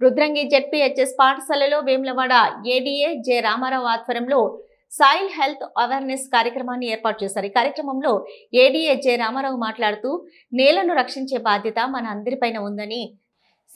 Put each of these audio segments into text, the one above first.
Rudrangi ZPHS పాఠశాలలో Vemulawada ADA J Ramarao ఆధ్వర్యంలో soil health awareness కార్యక్రమాన్ని ఏర్పాటు చేశారు. ఈ కార్యక్రమంలో ఏడీఏ జె రామారావు మాట్లాడుతూ నేలను రక్షించే బాధ్యత మన అందరిపైన ఉందని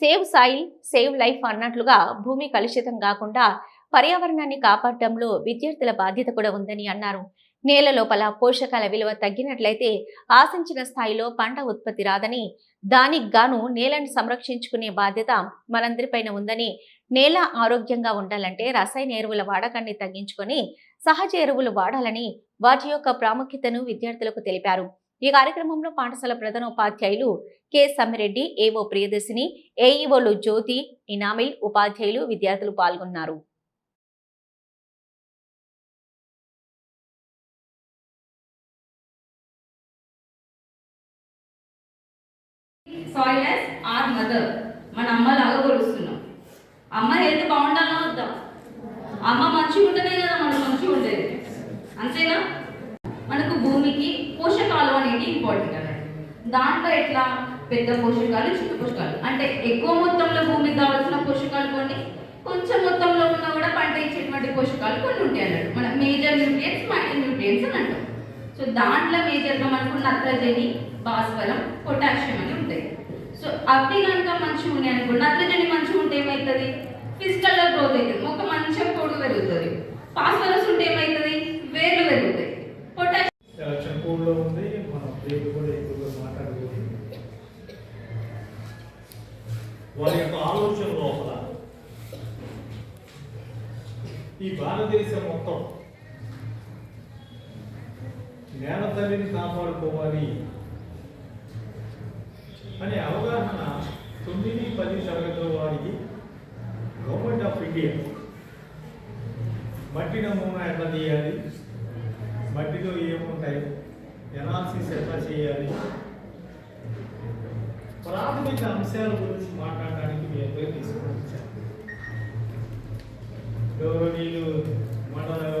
సేవ్ సాయిల్ సేవ్ లైఫ్ అన్నట్లుగా భూమి కలుషితం కాకుండా పర్యావరణాన్ని కాపాడటంలో విద్యార్థుల బాధ్యత కూడా ఉందని అన్నారు. నేల లోపల పోషకాల విలువ తగ్గినట్లయితే ఆశించిన స్థాయిలో పంట ఉత్పత్తి రాదని దానికి గాను నేలను సంరక్షించుకునే బాధ్యత మనందరిపైన ఉందని నేల ఆరోగ్యంగా ఉండాలంటే రసాయన ఎరువుల వాడకాన్ని తగ్గించుకొని సహజ ఎరువులు వాడాలని వాటి యొక్క ప్రాముఖ్యతను విద్యార్థులకు తెలిపారు. ఈ కార్యక్రమంలో పాఠశాల ప్రధాన ఉపాధ్యాయులు కె. సమ్మిరెడ్డి ఏవో ప్రియదర్శిని ఏఈఓలు జ్యోతి ఇనామిల్ ఉపాధ్యాయులు విద్యార్థులు పాల్గొన్నారు. సాయిల్ యాజ్ ఆర్ మదర్ మన అమ్మ లాగా కొలుస్తున్నాం అమ్మ హెల్త్ బాగుండాలో వద్దా? అమ్మ మంచిగా ఉంటేనే కదా మనం మంచిగా ఉండేది. అంతేనా? మనకు భూమికి పోషకాలు అనేది ఇంపార్టెంట్ అన్నట్టు దాంట్లో ఎట్లా? పెద్ద పోషకాలు చిన్న పోషకాలు. అంటే ఎక్కువ మొత్తంలో భూమికి కావాల్సిన పోషకాలు కొన్ని కొంచెం మొత్తంలో ఉన్నా కూడా పంట ఇచ్చేటువంటి పోషకాలు కొన్ని ఉంటాయి అన్నట్టు మన మేజర్ న్యూట్రియంట్స్ మైనర్ న్యూట్రియంట్స్ అని అంటాం సో దాంట్లో మేజర్గా మనకు నత్రజని భాస్వరం పొటాషియం అని ఉంటాయి. సో అవి కనుక మంచిగా ఉన్నాయి అనుకో నత్రజని మంచిగా ఉంటే ఏమవుతుంది ఫిజికల్గా గ్రోత్ అవుతుంది. ఒక మంచిగా పొడుగు పెరుగుతుంది. ఫాస్ఫరస్ ఉంటే ఏమవుతుంది వేర్లు పెరుగుతాయి. పొటాషియం ఉంది. కూడా ఎక్కువగా వారి యొక్క ఆలోచన లోపల. ఈ భారతదేశం మొత్తం నేల తల్లిని కాపాడుకోవాలి. అనే అవగాహన తొమ్మిది పది తరగతుల వారికి గవర్నమెంట్ ఆఫ్ ఇండియా మట్టి నమూనా ఎట్లా తీయాలి? మట్టిలో ఏముంటాయి? ఎనాలిసిస్ ఎట్లా చేయాలి? ప్రాథమిక అంశాల గురించి మాట్లాడడానికి మీ అందరూ తీసుకొని వచ్చాను. నీళ్ళు మండల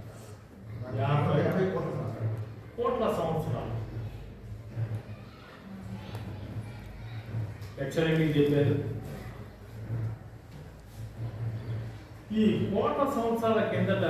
యాభై. కోట్ల సంవత్సరాలు. ఎక్సలెంట్గా చెప్పారు ఈ కోట్ల సంవత్సరాల కిందట